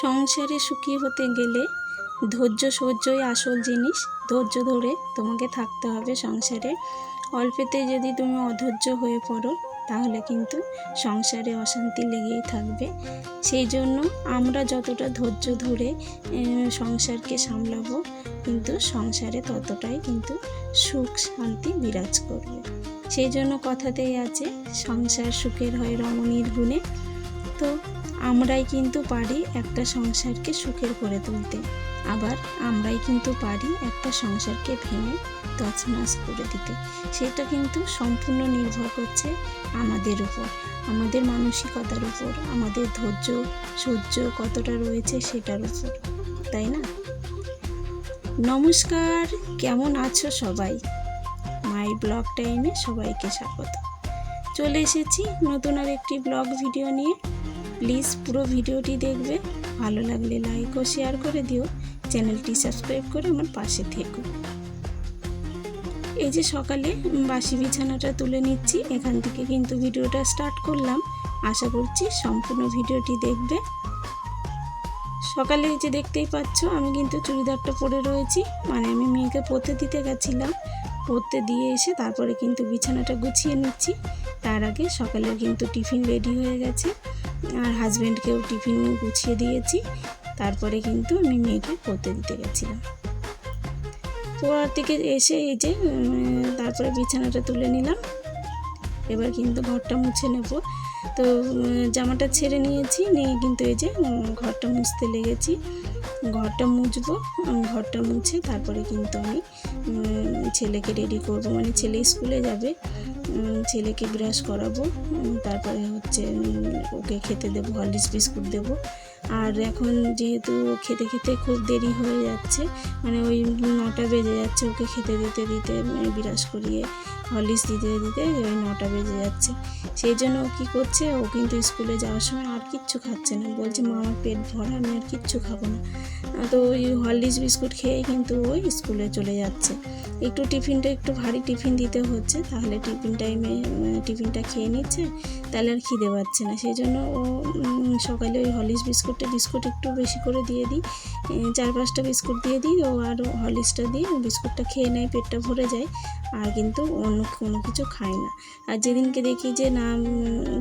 সংসারে সুখী হতে গেলে ধৈর্য সহ্যই আসল জিনিস। ধৈর্য ধরে তোমাকে থাকতে হবে সংসারে। অল্পেতে যদি তুমি অধৈর্য হয়ে পড়ো, তাহলে কিন্তু সংসারে অশান্তি লেগেই থাকবে। সেই জন্য আমরা যতটা ধৈর্য ধরে সংসারকে সামলাবো, কিন্তু সংসারে ততটাই কিন্তু সুখ, শান্তি বিরাজ করবে। সেই জন্য কথাতেই আছে, সংসার সুখের হয় রমণীর গুণে। তো আমরাই কিন্তু পারি একটা সংসারকে সুখের করে তুলতে। আবার আমরাই কিন্তু পারি একটা সংসারকে ভেঙে তছনছ করে দিতে। সেটা কিন্তু সম্পূর্ণ নির্ভর করছে আমাদের উপর, আমাদের মানসিকতার উপর, আমাদের ধৈর্য, সহ্য কতটা রয়েছে সেটার উপর, তাই না? নমস্কার, কেমন আছো সবাই? মাই ব্লগ টাইমে সবাইকে স্বাগত। চলে এসেছি নতুন আর একটি ব্লগ ভিডিও নিয়ে। প্লিজ পুরো ভিডিওটি দেখবে। ভালো লাগলে লাইক ও শেয়ার করে দিও। চ্যানেলটি সাবস্ক্রাইব করে আমার পাশে থেকো। এই যে সকালে বাসি বিছানাটা তুলে নিচ্ছি, এখান থেকে কিন্তু ভিডিওটা স্টার্ট করলাম। আশা করছি সম্পূর্ণ ভিডিওটি দেখবে। সকালে এই যে দেখতেই পাচ্ছ, আমি কিন্তু চুড়িদারটা পরে রয়েছি। মানে আমি মেয়েকে পরতে দিতে গেছিলাম। পরতে দিয়ে এসে তারপরে কিন্তু বিছানাটা গুছিয়ে নিচ্ছি। তার আগে সকালের কিন্তু টিফিন রেডি হয়ে গেছে। আর হাজব্যান্ডকেও টিফিন গুছিয়ে দিয়েছি। তারপরে কিন্তু আমি মেয়েকে পড়তে দিতে গেছিলাম। পড়ার থেকে এসে এই যে তারপরে বিছানাটা তুলে নিলাম। এবার কিন্তু ঘরটা মুছে নেব। তো জামাটা ছেড়ে নিয়েছি। নিয়ে কিন্তু এই যে ঘরটা মুছতে লেগেছি। ঘরটা মুছবো ঘরটা মুছে তারপরে কিন্তু আমি ছেলেকে রেডি করব। মানে ছেলে স্কুলে যাবে ছেলেকে ব্রাশ করাবো তারপরে হচ্ছে ওকে খেতে দেবো, হরলিক্স বিস্কুট দেবো। আর এখন যেহেতু খেতে খেতে খুব দেরি হয়ে যাচ্ছে মানে ওই নটা বেজে যাচ্ছে ওকে খেতে দিতে দিতে বিরাজ করিয়ে হরলিক্স দিতে দিতে ওই নটা বেজে যাচ্ছে। সেই জন্য ও কী করছে, ও কিন্তু স্কুলে যাওয়ার সময় আর কিচ্ছু খাচ্ছে না। বলছে, মা, আমার পেট ভরা, আমি আর কিচ্ছু খাব না। তো ওই হরলিক্স বিস্কুট খেয়ে কিন্তু ওই স্কুলে চলে যাচ্ছে। একটু টিফিনটা, একটু ভারী টিফিন দিতে হচ্ছে, তাহলে টিফিন টাইমে টিফিনটা খেয়ে নিচ্ছে, তাহলে আর খিদে পাচ্ছে না। সেই জন্য ও সকালে ওই হরলিক্স বিস্কুটটা, বিস্কুট একটু বেশি করে দিয়ে দিই চার পাঁচটা বিস্কুট দিয়ে দিই, ও আর হরলিক্সটা দিয়ে বিস্কুটটা খেয়ে নেয়, পেটটা ভরে যায়। আর কিন্তু অন্য কোনো কোনো কিছু খাই না। আর যেদিনকে দেখি যে, না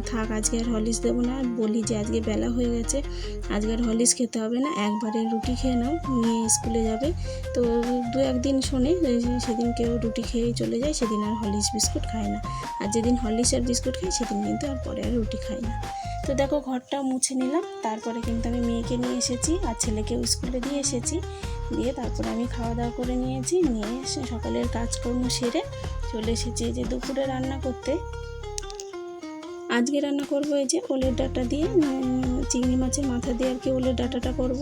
থাক, আজকে আর হরলিক্স দেবো না। বলি যে, আজকে বেলা হয়ে গেছে, আজকে আর হরলিক্স খেতে হবে না। একবারে রুটি খেয়ে নাও, নিয়ে স্কুলে যাবে। তো দু একদিন শোনে সেদিন কেউ রুটি খেয়েই চলে যায়, সেদিন আর হরলিক্স বিস্কুট খায় না। আর যেদিন হরলিক্স আর বিস্কুট খায় সেদিন কিন্তু আর পরে আর রুটি খায় না। তো দেখো, ঘরটা মুছে নিলাম। তারপরে কিন্তু আমি মেয়েকে নিয়ে এসেছি আর ছেলেকেও স্কুলে দিয়ে এসেছি। দিয়ে তারপরে আমি খাওয়া দাওয়া করে নিয়েছি। নিয়ে সকালের কাজকর্ম সেরে চলে এসেছি যে দুপুরে রান্না করতে। আজকে রান্না করব এই যে ওলের ডাটা দিয়ে চিংড়ি মাছের মাথা দিয়ে আর কি ওলের ডাটাটা করব।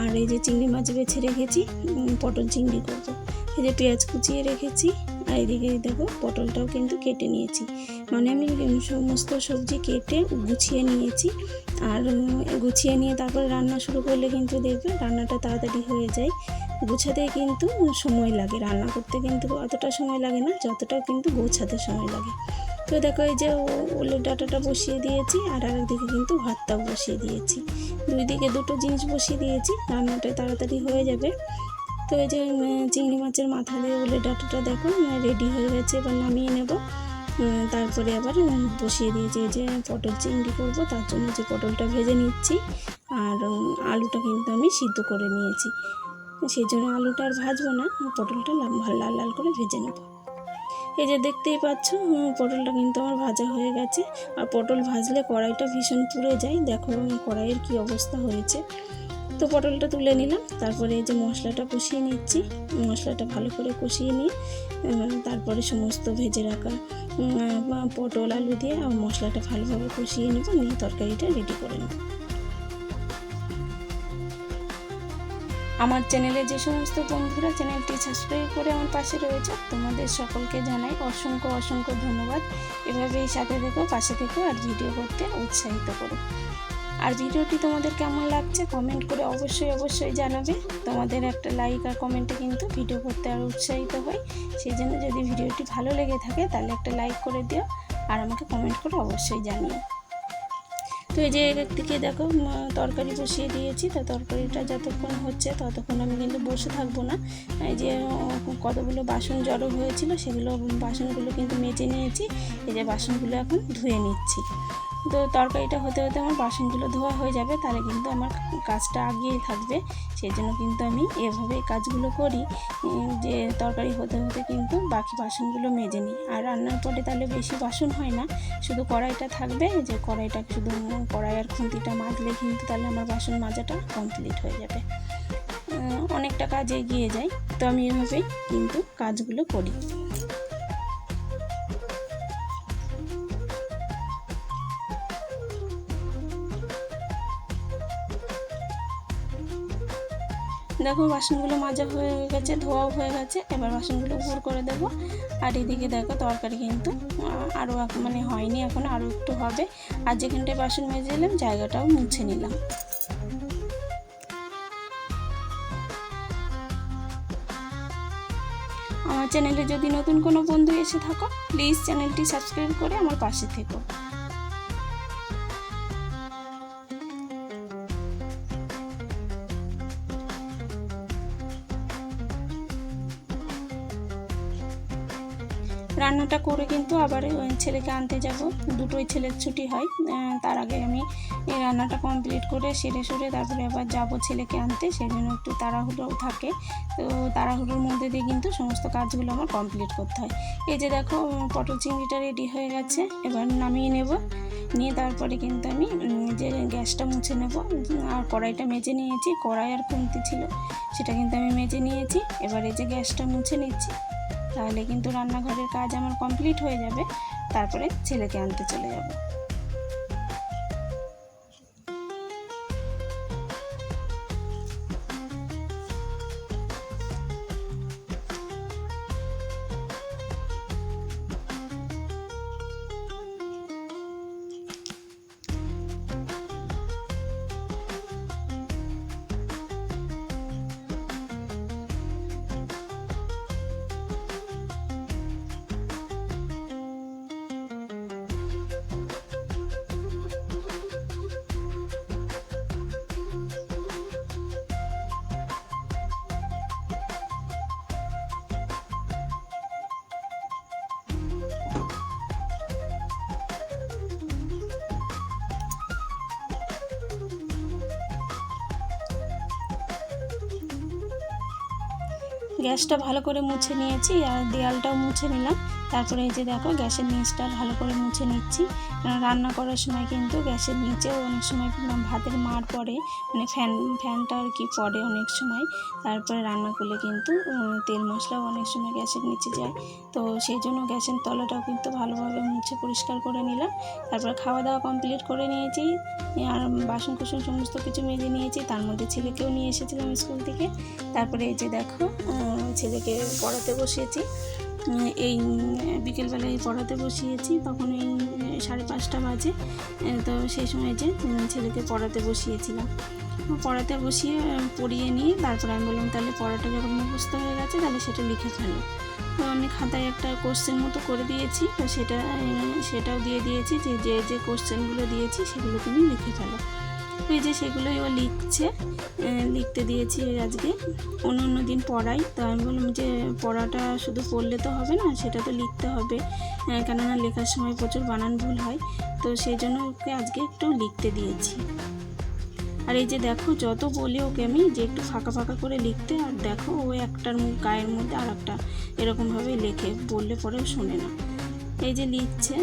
আর এই যে চিংড়ি মাছ বেছে রেখেছি পটল চিংড়ি করব। এই যে পেঁয়াজ কুচিয়ে রেখেছি, আর এদিকে দেখো পটলটাও কিন্তু কেটে নিয়েছি। মানে আমি সমস্ত সবজি কেটে গুছিয়ে নিয়েছি। আর গুছিয়ে নিয়ে তারপরে রান্না শুরু করলে কিন্তু দেখবে রান্নাটা তাড়াতাড়ি হয়ে যায়। গোছাতে কিন্তু সময় লাগে, রান্না করতে কিন্তু অতটা সময় লাগে না, যতটা কিন্তু গোছাতে সময় লাগে। তো দেখো এই যে ওলের ডাটাটা বসিয়ে দিয়েছি আর আরেকদিকে কিন্তু ভাতটাও বসিয়ে দিয়েছি। দুই দিকে দুটো জিনিস বসিয়ে দিয়েছি, রান্নাটা তাড়াতাড়ি হয়ে যাবে। তো এই যে চিংড়ি মাছের মাথা দিয়ে ওলের ডাটাটা দেখো রেডি হয়ে গেছে, এবার নামিয়ে নেব। তারপরে আবার বসিয়ে দিয়েছি যে পটল চিংড়ি করব, তার জন্য যে পটলটা ভেজে নিচ্ছি। আর আলুটা কিন্তু আমি সিদ্ধ করে নিয়েছি। সেই জন্য আলুটা আর ভাজবো না পটলটা লাল লাল লাল করে ভেজে নেব। এই যে দেখতেই পাচ্ছ পটলটা কিন্তু আমার ভাজা হয়ে গেছে। আর পটল ভাজলে কড়াইটা ভীষণ পুড়ে যায়। দেখো কড়াইয়ের কি অবস্থা হয়েছে। তো পটলটা তুলে নিলাম, তারপরে এই যে মশলাটা কষিয়ে নিচ্ছি। মশলাটা ভালো করে কষিয়ে নিয়ে তারপরে সমস্ত ভেজে রাখা পটল, আলু দিয়ে মশলাটা ভালোভাবে কষিয়ে নেব, নিয়ে তরকারিটা রেডি করে নেব। আমার চ্যানেলে যে সমস্ত বন্ধুরা চ্যানেলটি সাবস্ক্রাইব করে আমার পাশে রয়েছে, তোমাদের সকলকে জানাই অসংখ্য অসংখ্য ধন্যবাদ। এভাবেই সাথে থেকো, পাশে থেকো আর ভিডিও করতে উৎসাহিত করো। আর ভিডিওটি তোমাদের কেমন লাগছে কমেন্ট করে অবশ্যই অবশ্যই জানাবে। তোমাদের একটা লাইক আর কমেন্টে কিন্তু ভিডিও করতে আরও উৎসাহিত হয়। সেই জন্য যদি ভিডিওটি ভালো লেগে থাকে তাহলে একটা লাইক করে দিও আর আমাকে কমেন্ট করে অবশ্যই জানিও। তো এই যে একদিকে দেখো তরকারি বসিয়ে দিয়েছি। তা তরকারিটা যতক্ষণ হচ্ছে ততক্ষণ আমি কিন্তু বসে থাকব না। এই যে কতগুলো বাসন জড়ো হয়েছিল সেগুলো বাসনগুলো কিন্তু মেজে নিয়েছি। এই যে বাসনগুলো এখন ধুয়ে নিচ্ছি। তো তরকারিটা হতে হতে আমার বাসনগুলো ধোয়া হয়ে যাবে, তাহলে কিন্তু আমার কাজটা আগিয়ে থাকবে। সেই জন্য কিন্তু আমি এভাবে কাজগুলো করি যে তরকারি হতে হতে কিন্তু বাকি বাসনগুলো মেজে নিই। আর রান্নার পরে তাহলে বেশি বাসন হয় না, শুধু কড়াইটা থাকবে, যে কড়াইটা শুধু কড়াই আর খুন্তিটা মাজলে কিন্তু তাহলে আমার বাসন মাজাটা কমপ্লিট হয়ে যাবে। অনেকটা কাজ এগিয়ে যায়, তো আমি এভাবেই কিন্তু কাজগুলো করি। দেখো বাসনগুলো মাজা হয়ে গেছে, ধোয়াও হয়ে গেছে। এবার বাসনগুলো ভোর করে দেব। আর এদিকে দেখো তরকারি কিন্তু আরও মানে হয়নি, এখন আরও একটু হবে। আর যেখানটায় বাসন মেজে এলাম জায়গাটাও মুছে নিলাম। আমার চ্যানেলে যদি নতুন কোনো বন্ধু এসে থাকো, প্লিজ চ্যানেলটি সাবস্ক্রাইব করে আমার পাশে থেকো। রান্নাটা করে কিন্তু আবার ওই ছেলেকে আনতে যাব। দুটোই ছেলের ছুটি হয়। তার আগে আমি এই রান্নাটা কমপ্লিট করে সেরে সরে তারপরে আবার যাব ছেলেকে আনতে। সেই জন্য একটু তাড়াহুড়ো থাকে। তো তাড়াহুড়োর মধ্যে দিয়ে কিন্তু সমস্ত কাজগুলো আমার কমপ্লিট করতে হয়। এই যে দেখো পটল চিংড়িটা রেডি হয়ে গেছে। এবার নামিয়ে নেব। নিয়ে তারপরে কিন্তু আমি যে গ্যাসটা মুছে নেব। আর কড়াইটা মেজে নিয়েছি। কড়াই আর কমতি ছিল, সেটা কিন্তু আমি মেজে নিয়েছি। এবার এই যে গ্যাসটা মুছে নিচ্ছি। তাহলে কিন্তু রান্নাঘরের কাজ আমার কমপ্লিট হয়ে যাবে। তারপরে ছেলেকে আনতে চলে যাব। গ্যাসটা ভালো করে মুছে নিয়েছি আর দেয়ালটাও মুছে নিলাম। তারপরে এই যে দেখো, গ্যাসের নিচটা ভালো করে মুছে নিচ্ছি। কারণ রান্না করার সময় কিন্তু গ্যাসের নিচেও অনেক সময় ভাতের মার পড়ে মানে ফ্যান, ফ্যানটা আর কি পড়ে অনেক সময়। তারপরে রান্না করলে কিন্তু তেল মশলাও অনেক সময় গ্যাসের নিচে যায়। তো সেই জন্য গ্যাসের তলাটাও কিন্তু ভালোভাবে মুছে পরিষ্কার করে নিলাম। তারপর খাওয়া দাওয়া কমপ্লিট করে নিয়েছি। আর বাসন কুসন সমস্ত কিছু মেজে নিয়েছি। তার মধ্যে ছেলেকেও নিয়ে এসেছিলাম স্কুল থেকে। তারপরে এই যে দেখো ছেলেকে পড়াতে বসিয়েছি। এই বিকেলবেলায় পড়াতে বসিয়েছি। তখন এই সাড়ে পাঁচটা বাজে। তো সেই সময় যে ছেলেকে পড়াতে বসিয়েছিলাম। পড়াতে বসিয়ে পড়িয়ে নিয়ে তারপরে আমি বললাম, তাহলে পড়াটা যখন মুখস্থ হয়ে গেছে, তাহলে সেটা লিখে ফেলো। তো আমি খাতায় একটা কোশ্চেন মতো করে দিয়েছি। তো সেটা সেটাও দিয়ে দিয়েছি যে যে যে কোশ্চেনগুলো দিয়েছি, সেগুলো তুমি লিখে ফেলো। এই যে সেগুলোই ও লিখছে লিখতে দিয়েছি আজকে। অন্য অন্য দিন পড়াই, তো আমি বললাম যে পড়াটা শুধু পড়লে তো হবে না, সেটা তো লিখতে হবে। কেননা লেখার সময় প্রচুর বানান ভুল হয়, তো সেই জন্য ওকে আজকে একটু লিখতে দিয়েছি। আর এই যে দেখো, যত বলি ওকে আমি যে একটু ফাঁকা ফাঁকা করে লিখতে, আর দেখো ও একটার গায়ের মধ্যে আর একটা এরকমভাবে লেখে, বললে পরেও শোনে না। এই যে লিখছে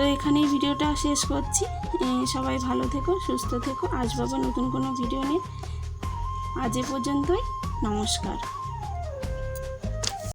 তো এখানেই ভিডিওটা শেষ করছি। সবাই ভালো থেকো, সুস্থ থেকো। আসবাবো নতুন কোনো ভিডিও নিয়ে। আজ এ পর্যন্তই। নমস্কার।